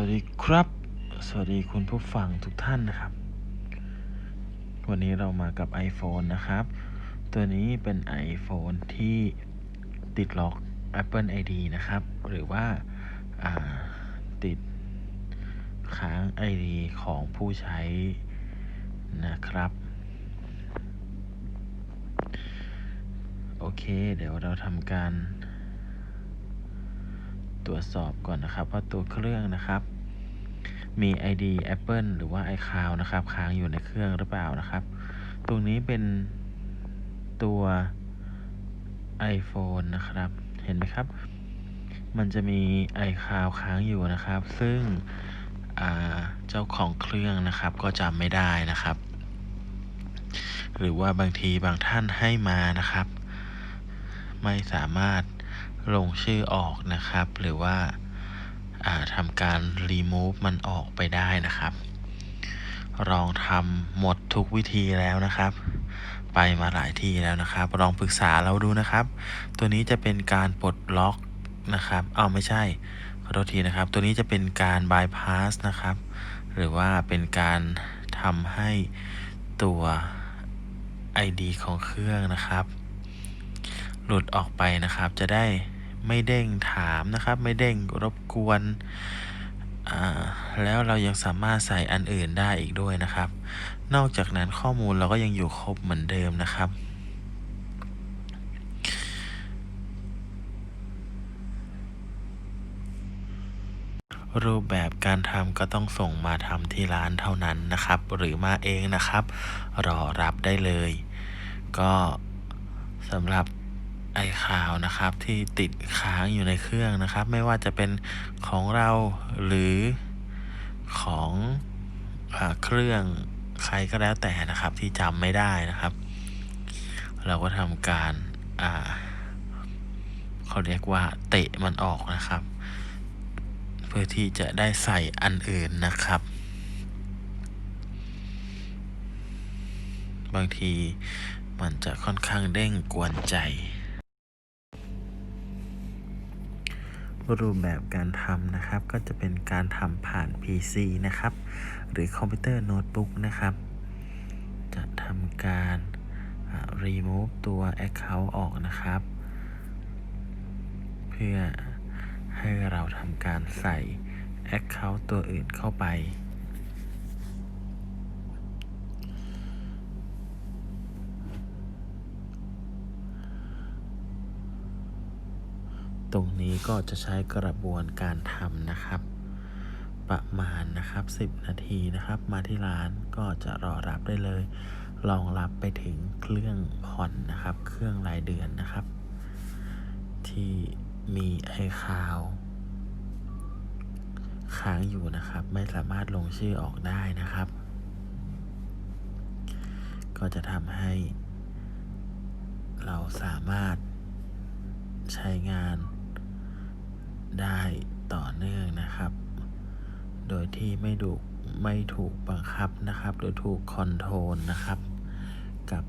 วัสดีครับ สวัสดีคุณผู้ฟังทุกท่านนะครับ วันนี้เรามากับ iPhone นะครับ ตัวนี้เป็น iPhone ที่ติดล็อก Apple ID นะครับ หรือว่าติดค้าง ID ของผู้ใช้นะครับ โอเค เดี๋ยวเราทำการ ตรวจสอบก่อนนะครับว่าตัวเครื่องนะครับ มี ID Apple หรือว่า iCloud นะครับ ค้างอยู่ในเครื่องหรือเปล่านะครับ ตรงนี้เป็นตัว iPhone นะครับ เห็นไหมครับ มันจะมี iCloud ค้างอยู่นะครับ ซึ่งเจ้าของเครื่องนะครับ ก็จำไม่ได้นะครับ หรือว่าบางทีบางท่านให้มานะครับ ไม่สามารถ ลงชื่อออกนะครับ หรือว่าทำการ remove มันออกไปได้นะครับ ลองทำหมดทุกวิธีแล้วนะครับ ไปมาหลายที่แล้วนะครับ ลองปรึกษาเราดูนะครับ ตัวนี้จะเป็นการปลดล็อกนะครับเอาไม่ใช่ขอโทษทีนะครับ ตัวนี้จะเป็นการ bypass นะครับ หรือว่าเป็นการทำให้ตัว ID ของเครื่องนะครับ หลุดออกไปนะครับจะได้ ไม่เด้งถามนะครับ ไม่เด้งรบกวนแล้วเรายังสามารถใส่อันอื่นได้อีกด้วยนะครับ นอกจากนั้นข้อมูลเราก็ยังอยู่ครบเหมือนเดิมนะครับ รูปแบบการทำก็ต้องส่งมาทำที่ร้านเท่านั้นนะครับ หรือมาเองนะครับ รอรับได้เลย ก็สำหรับ ไอคาวนะครับ ที่ติดค้างอยู่ในเครื่องนะครับ ไม่ว่าจะเป็นของเราหรือของอเครื่องใครก็แล้วแต่นะครับ ที่จำไม่ได้นะครับ เราก็ทำการอ่าเขาเรียกว่าเตะมันออกนะครับ เพื่อที่จะได้ใส่อันอื่นนะครับ บางทีมันจะค่อนข้างเด้งกวนใจ รูปแบบการทำนะครับ ก็จะเป็นการทำผ่าน PC นะครับ หรือคอมพิวเตอร์โน้ตบุ๊กนะครับ จะทำการ remove ตัว Account ออกนะครับ เพื่อให้เราทำการใส่ Account ตัวอื่นเข้าไป ตรงนี้ก็จะใช้กระบวนการทำนะครับ ประมาณนะครับ 10 นาทีนะครับ มาที่ร้านก็จะรอรับได้เลยรองรับไปถึงเครื่องผ่อนนะครับ เครื่องรายเดือนนะครับ ที่มีไอคาวค้างอยู่นะครับ ไม่สามารถลงชื่อออกได้นะครับ ก็จะทำให้ เราสามารถใช้งาน ได้ต่อเนื่องนะครับ โดยที่ไม่ดูไม่ถูกบังคับนะครับหรือถูกคอนโทรลนะครับ กับ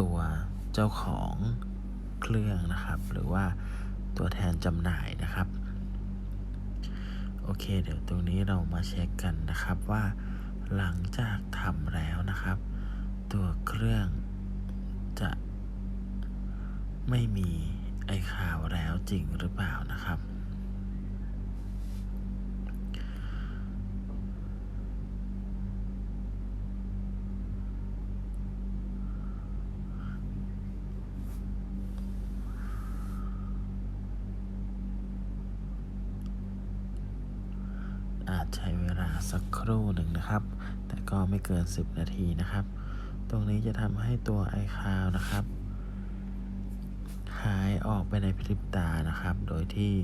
ตัวเจ้าของเครื่องนะครับ หรือว่าตัวแทนจำหน่ายนะครับ โอเค เดี๋ยวตรงนี้เรามาเช็คกันนะครับว่าหลังจากทำแล้วนะครับ ตัวเครื่องจะไม่มี จริงหรือเปล่านะครับ อาจใช้เวลาสักครู่หนึ่งนะครับ แต่ก็ไม่เกิน 10 นาทีนะครับ ตรงนี้จะทำให้ตัว iCloud นะครับ หายออกไปในพริบตานะครับ โดยที่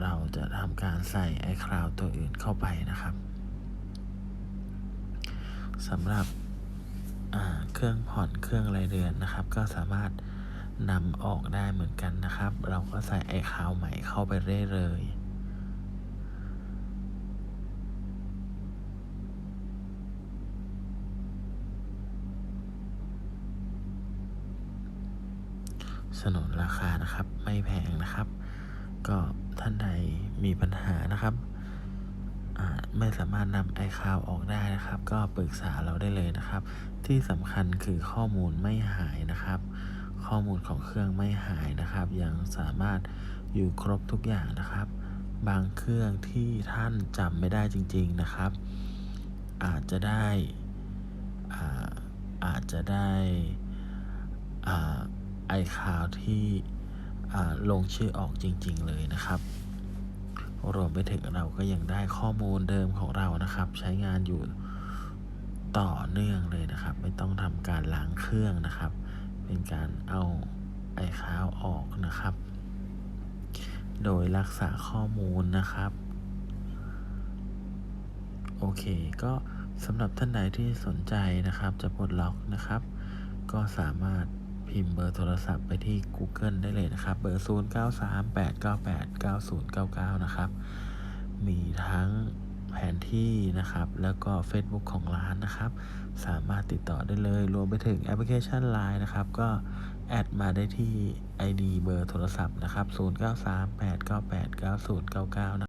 เราจะทำการใส่ไอคลาวตัวอื่นเข้าไปนะครับสำหรับเครื่องผ่อนเครื่องรายเดือนนะครับ ก็สามารถนำออกได้เหมือนกันนะครับ เราก็ใส่ไอคลาวใหม่เข้าไปเรื่อยๆ สนนราคานะครับ ไม่แพงนะครับ ก็ท่านใดมีปัญหานะครับไม่สามารถนำ iCloud ออกได้นะครับ ก็ปรึกษาเราได้เลยนะครับ ที่สำคัญคือข้อมูลไม่หายนะครับ ข้อมูลของเครื่องไม่หายนะครับ ยังสามารถอยู่ครบทุกอย่างนะครับ บางเครื่องที่ท่านจำไม่ได้จริง ๆนะครับ อาจจะได้อาอาจจะได้อ่า iCloud ที่ลงชื่อออกจริง ๆ เลยนะครับรวมไปถึงเราก็ยังได้ข้อมูลเดิมของเรานะครับ ใช้งานอยู่ต่อเนื่องเลยนะครับ ไม่ต้องทำการล้างเครื่องนะครับ เป็นการเอา iCloud ออกนะครับ โดยรักษาข้อมูลนะครับ โอเค ก็สำหรับท่านใดที่สนใจนะครับ จะปลดล็อกนะครับ ก็สามารถ พิมพ์เบอร์โทรศัพท์ไปที่ Google ได้เลยนะครับ เบอร์ 0938989099 นะครับ มีทั้งแผนที่นะครับ แล้วก็ Facebook ของร้านนะครับ สามารถติดต่อได้เลย รวมไปถึงแอปพลิเคชัน Line นะครับ ก็แอดมาได้ที่ ID เบอร์โทรศัพท์นะครับ 0938989099 นะ